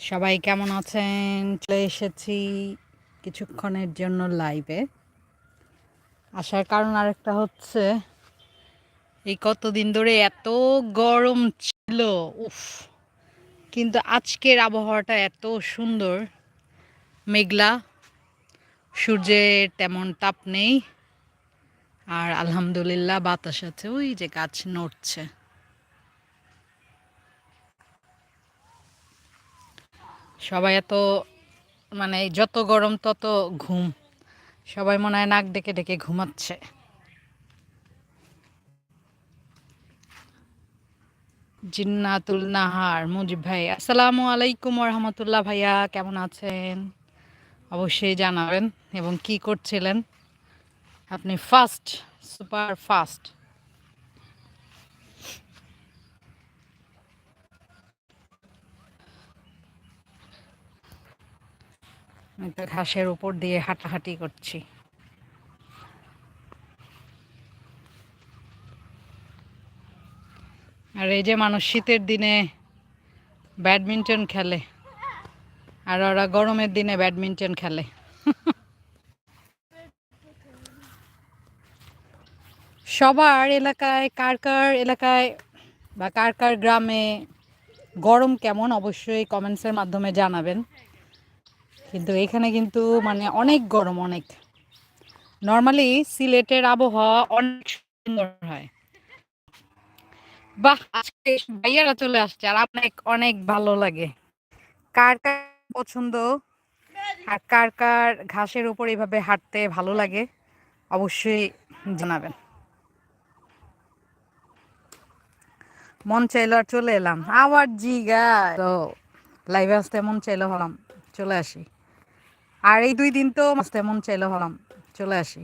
সবাই কেমন আছেন? চলে এসেছি কিছুক্ষণের জন্য লাইভে আসার কারণ আরেকটা হচ্ছে, এই কতদিন ধরে এত গরম ছিল, উফ। কিন্তু আজকের আবহাওয়াটা এত সুন্দর। মেঘলা, সূর্যের তেমন তাপ নেই। আর আলহামদুলিল্লাহ বাতাস আছে, ওই যে গাছ নড়ছে। সবাই এত মানে যত গরম তত ঘুম। সবাই মনে হয় নাক ডেকে ডেকে ঘুমাচ্ছে। জিন্নাতুল নাহার মুজিব ভাই, আসসালামু আলাইকুম রহমতুল্লাহ ভাইয়া, কেমন আছেন? অবশ্যই জানাবেন, এবং কি করছিলেন? আপনি ফাস্ট, সুপার ফাস্ট। তো ঘাসের উপর দিয়ে হাঁটাহাঁটি করছি। আর এই যে মানুষ শীতের দিনে ব্যাডমিন্টন খেলে, আর ওরা গরমের দিনে ব্যাডমিন্টন খেলে। সবার এলাকায় কার কার এলাকায় বা কার কার গ্রামে গরম কেমন, অবশ্যই কমেন্টসের মাধ্যমে জানাবেন। কিন্তু এখানে কিন্তু মানে অনেক গরম, অনেক। নর্মালি সিলেটের আবহাওয়া অনেক সুন্দর হয়। বাহ, আজকে ভাইয়ারা চলে আসছে আর অনেক অনেক ভালো লাগে। কার কার পছন্দ? আর কার কার ঘাসের উপর এইভাবে হাঁটতে ভালো লাগে? অবশ্যই জানাবেন। মন চাইলো আর চলে এলাম। আবার জিগা তো লাইভে আসতে মন চাইলো হলাম চলে আসি। আর এই দুই দিন তো আসতে মন চাইলো হলাম চলে আসি।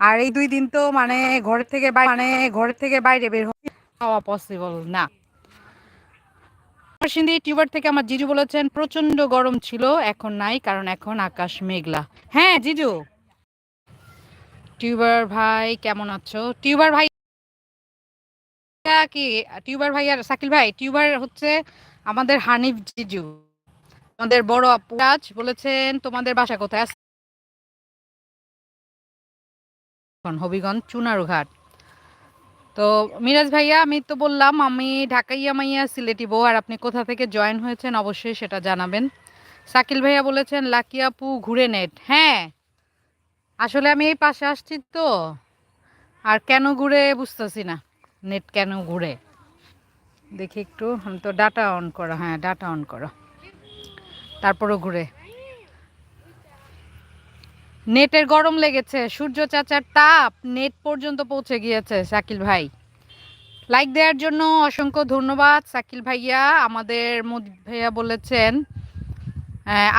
আর এই দুই দিন তো মানে ঘর থেকে মানে ঘর থেকে বাইরে বের হওয়া পসিবল না। থেকে আমার জিজু বলেছেন প্রচণ্ড গরম ছিল, এখন নাই, কারণ এখন আকাশ মেঘলা। হ্যাঁ জিজু? টিউবার ভাই, কেমন আছো? টিউবার ভাই কি, টিউবার ভাই আর সাকিল ভাই, টিউবার হচ্ছে আমাদের হানিফ জিজু। আমাদের বড় আপুরাজ বলেছেন, তোমাদের বাসা কোথায়? আছে হবিগঞ্জ চুনারুঘাট। তো মিরাজ ভাইয়া, আমি তো বললাম, আমি ঢাকাইয়া মাইয়া সিলেটি বউ, আর আপনি কোথা থেকে জয়েন হয়েছেন অবশ্যই সেটা জানাবেন। সাকিল ভাইয়া বলেছেন, লাকি আপু ঘুরে নেট। হ্যাঁ আসলে আমি এই পাশে আসছি তো, আর কেন ঘুরে বুঝতেছি না, নেট কেন ঘুরে? দেখি একটু, আমি তো ডাটা অন করো হ্যাঁ ডাটা অন করো। তারপরও ঘুরে। নেটের গরম লেগেছে। সূর্য চাচার তাপ নেট পর্যন্ত পৌঁছে গিয়েছে, শাকিল ভাই। লাইক দেওয়ার জন্য অসংখ্য ধন্যবাদ, শাকিল ভাইয়া। আমাদের ভাইয়া বলেছেন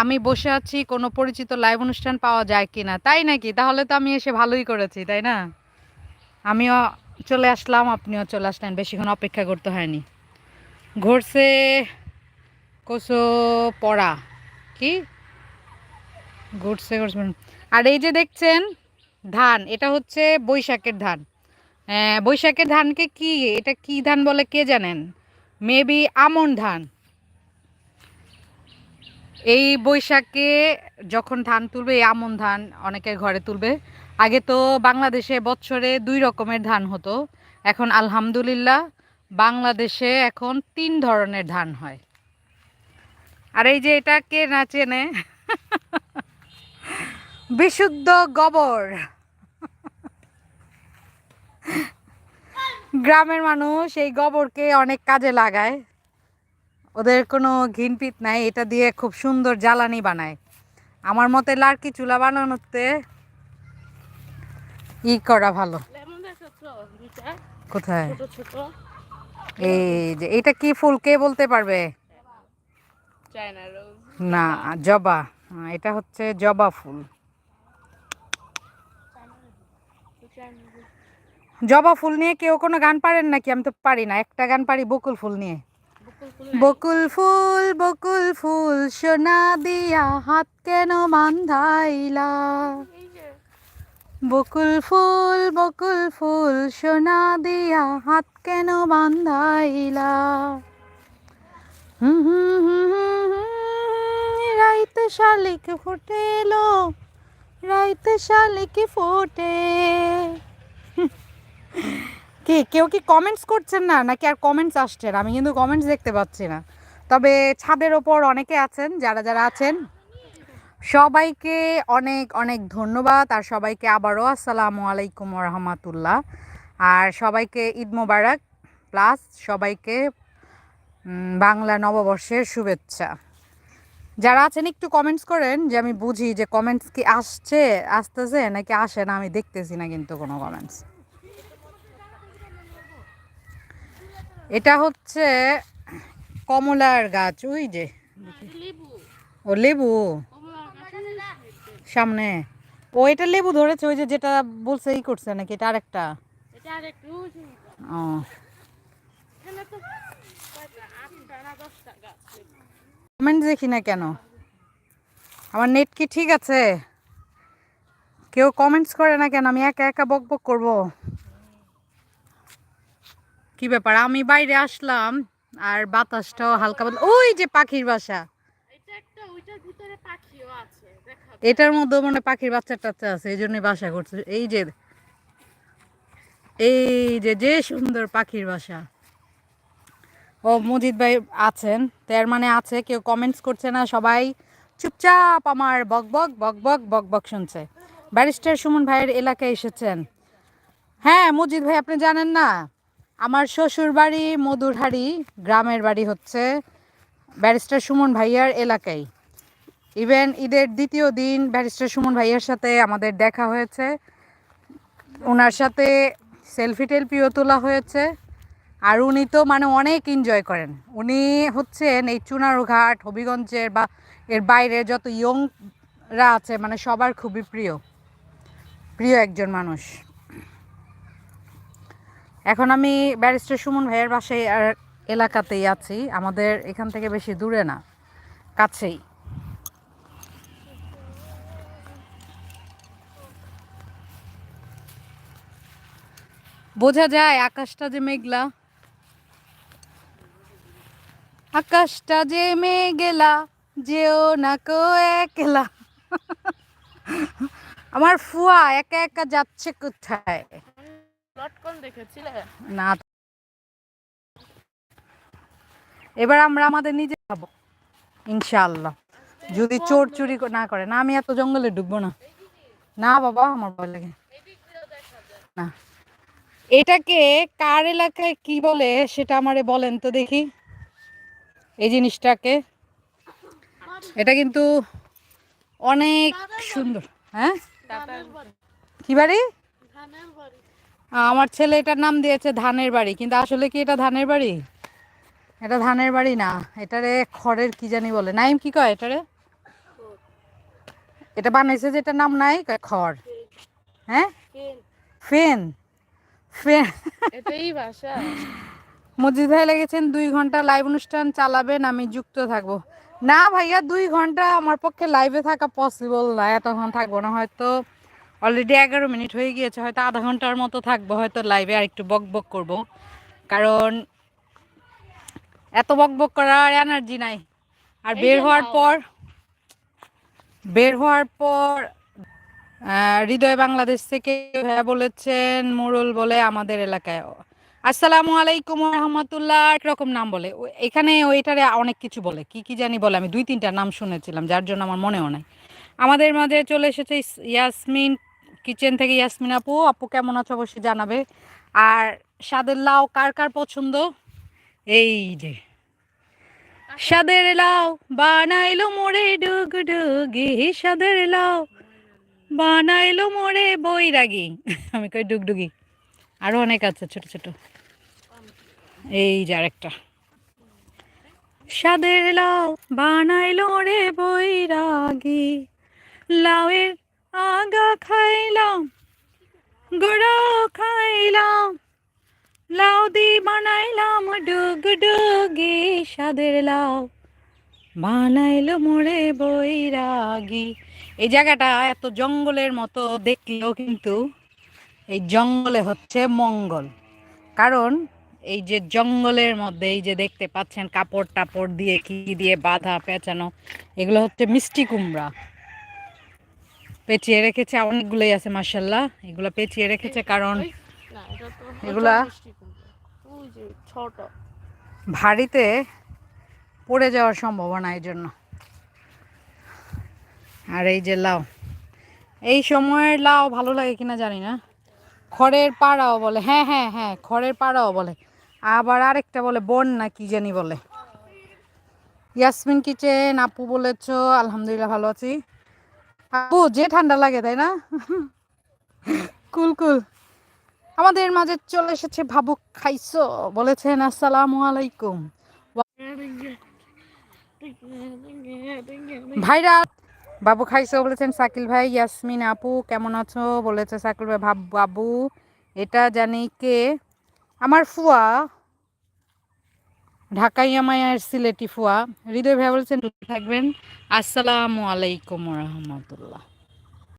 আমি বসে আছি, কোনো পরিচিত লাইভ অনুষ্ঠান পাওয়া যায় কি না তাই নাকি? তাহলে তো আমি এসে ভালোই করেছি, তাই না? আমিও চলে আসলাম, আপনিও চলে আসলেন। বেশিক্ষণ অপেক্ষা করতে হয়নি। ঘুরছে কোসো পড়া কি? ঘুরছে ঘুরছে আর এই যে দেখছেন, ধান, এটা হচ্ছে বৈশাখের ধান। বৈশাখের ধানকে কি, এটা কি ধান বলে কে জানেন? মেবি আমন ধান। এই বৈশাখে যখন ধান তুলবে, এই আমন ধান অনেকের ঘরে তুলবে। আগে তো বাংলাদেশে বছরে দুই রকমের ধান হতো। এখন আলহামদুলিল্লাহ, বাংলাদেশে এখন তিন ধরনের ধান হয়। আর এই যে এটা কে না চেনে? বিশুদ্ধ গোবর। গ্রামের মানুষ এই গোবরকে অনেক কাজে লাগায়। ওদের কোনো ঘিনপিত নাই এটা দিয়ে খুব সুন্দর জ্বালানি বানায়। আমার মতে লার্কি চুলা বানানোতে ই করা ভালো। কোথায়? এই যে এটা কি ফুল কে বলতে পারবে? না, জবা। এটা হচ্ছে জবা ফুল। জবা ফুল নিয়ে কেউ কোনো গান পারেন নাকি? আমি তো পারি না। একটা গান পারি বকুল ফুল নিয়ে। বকুল ফুল বকুল ফুল, সোনা দিয়া হাত কেন বান্ধাইলা? বকুল ফুল বকুল ফুল, সোনা দিয়া হাত কেন বান্ধাইলা? হুম শালিক ফুটে এলো রাইতে শালিক ফোটে কি কেউ কি কমেন্টস করছেন না নাকি আর কমেন্টস আসছেন আমি কিন্তু কমেন্টস দেখতে পাচ্ছি না তবে ছাদের ওপর অনেকে আছেন যারা যারা আছেন সবাইকে অনেক অনেক ধন্যবাদ আর সবাইকে আবারও আসসালামু আলাইকুম রহমতুল্লাহ আর সবাইকে ঈদ মোবারক প্লাস সবাইকে বাংলা নববর্ষের শুভেচ্ছা। যারা আছেন একটু কমেন্টস করেন যে আমি বুঝি যে কমেন্টস কি আসছে আসতেছে নাকি আসে না আমি দেখতেছি না কিন্তু কোনো কমেন্টস এটা হচ্ছে কমলার গাছ ওই যে। ও লেবু। সামনে। ও এটা লেবু ধরেছে ওই যে যেটা বলছে ই করছে নাকি এটা আরেকটা? ও। কমেন্ট দেখি না কেন? আমার নেট কি ঠিক আছে? কেউ কমেন্টস করে না কেন? আমি একা একা বক বক করব। কি ব্যাপার? আমি বাইরে আসলাম আর বাতাসটাও হালকা ওই যে পাখির বাসা। এটার মধ্যে মানে পাখির বাচ্চা টাচ্চা আছে, এই জন্যই বাসা করছে। এই যে এই যে যে সুন্দর পাখির বাসা। ও মজিদ ভাই আছেন। তার মানে আছে, কেউ কমেন্টস করছে না, সবাই চুপচাপ আমার বক বক বক বক বক বক শুনছে। ব্যারিস্টার সুমন ভাইয়ের এলাকায় এসেছেন। হ্যাঁ মজিদ ভাই, আপনি জানেন না, আমার শ্বশুর বাড়ি মধুরহারি গ্রামের বাড়ি হচ্ছে ব্যারিস্টার সুমন ভাইয়ার এলাকায়। ইভেন ঈদের দ্বিতীয় দিন ব্যারিস্টার সুমন ভাইয়ার সাথে আমাদের দেখা হয়েছে। ওনার সাথে সেলফি টেলফিও তোলা হয়েছে। আর উনি তো মানে অনেক এনজয় করেন। উনি হচ্ছেন এই চুনারুঘাট, হবিগঞ্জের বা এর বাইরে যত ইয়ংরা আছে মানে সবার খুবই প্রিয়। প্রিয় একজন মানুষ। এখন আমি ব্যারিস্টার সুমন ভাইয়ের বাসায় এলাকাতেই আছি। আমাদের এখান থেকে বেশি দূরে না, কাছেই। বোঝা যায় আকাশটা যে মেঘলা। আকাশটা যে মেঘলা যেও না কো একলা। আমার ফুয়া একা একা যাচ্ছে কোথায়? লটকন দেখেছিলে? না। এবার আমরা আমাদের নিজে খাব ইনশাআল্লাহ। যদি চোর চুরি না করে না আমি এত জঙ্গলে ঢুকবো না। না বাবা আমার ভয় লাগে। না। এটাকে কার এলাকায় কি বলে সেটা আমারে বলেন তো দেখি। এই জিনিসটাকে। এটা কিন্তু অনেক সুন্দর হ্যাঁ? কি বাড়ি? আমার ছেলে এটার নাম দিয়েছে ধানের বাড়ি কিন্তু আসলে কি এটা ধানের বাড়ি? এটা ধানের বাড়ি না এটারে খড়ের কি জানি বলে। নাইম কি কয় এটারে? এটা বানাইছে যে এটার নাম নাই খড়। হ্যাঁ? ফেন। ফেন। এটাই ভাষা। মসজিদ ভাই লেগেছেন দুই ঘণ্টা লাইভ অনুষ্ঠান চালাবেন আমি যুক্ত থাকব। না ভাইয়া দুই ঘণ্টা আমার পক্ষে লাইভে থাকা পসিবল না এতক্ষণ থাকব না হয়তো অলরেডি এগারো মিনিট হয়ে গিয়েছে হয়তো আধা ঘণ্টার মতো থাকব হয়তো লাইভে আর একটু বক বক করব। কারণ এত বক বক করার এনার্জি নাই। আর বের হওয়ার পর বের হওয়ার পর হৃদয় বাংলাদেশ থেকে ভাইয়া বলেছেন মোরল বলে আমাদের এলাকায় আসসালামু আলাইকুম রহমতুল্লাহ একরকম নাম বলে। এখানে ওইটারে অনেক কিছু বলে। কি কি জানি বলে, আমি দুই তিনটা নাম শুনেছিলাম, যার জন্য আমার মনেও নাই। আমাদের মাঝে চলে এসেছে ইয়াসমিন, কিচেন থেকে ইয়াসমিন আপু। আপু কেমন আছো অবশ্যই জানাবে। আর স্বাদের লাউ কার কার পছন্দ? এই যে। স্বাদের লাউ বানাইলো মোরে ডুগ ডুগি স্বাদের লাউ বানাইলো মোরে বৈরাগী। আমি কই ডুগডুগি? আরও অনেক আছে, ছোট ছোট। এই যে আরেকটা। স্বাদের লাউ বানাইলো রে বৈরাগী। লাউয়ের আগা খাইলাম গোড়াও খাইলাম। লাউ দি বানাইলাম ডুগ ডুগি স্বাদের লাউ বানাইলো মোরে বৈরাগী। এই জায়গাটা এত জঙ্গলের মতো দেখলেও কিন্তু এই জঙ্গলে হচ্ছে মঙ্গল। কারণ এই যে জঙ্গলের মধ্যে এই যে দেখতে পাচ্ছেন কাপড় টাপড় দিয়ে কি দিয়ে বাঁধা, পেঁচানো, এগুলো হচ্ছে মিষ্টি কুমড়া। পেঁচিয়ে রেখেছে, অনেকগুলোই আছে মাসাল্লাহ এগুলো পেঁচিয়ে রেখেছে কারণ এগুলা? ভারীতে পড়ে যাওয়ার সম্ভাবনা এই জন্য। আর এই যে লাউ, এই সময়ের লাউ ভালো লাগে কিনা জানি না। খড়ের পাড়াও বলে হ্যাঁ হ্যাঁ হ্যাঁ খড়ের পাড়াও বলে। আবার আরেকটা বলে, বন না কি জানি বলে। ইয়াসমিন কিচেন, আপু বলেছ, আলহামদুলিল্লাহ ভালো আছি। আপু, যে ঠান্ডা লাগে, তাই না? কুল কুল। আমাদের মাঝে চলে এসেছে ভাবুক খাইছো? বলেছেন, আসসালামু আলাইকুম। ভাইরা বাবু খাইছো বলেছেন সাকিল ভাই, ইয়াসমিন আপু কেমন আছো? বলেছে সাকিল ভাই, ভাব বাবু, এটা জানি কে? আমার ফুয়া, ঢাকাই আমায় আর সিলেটি ফুয়া। হৃদয় ভাই বলছেন, থাকবেন। আসসালামু আলাইকুম রহমতুল্লাহ।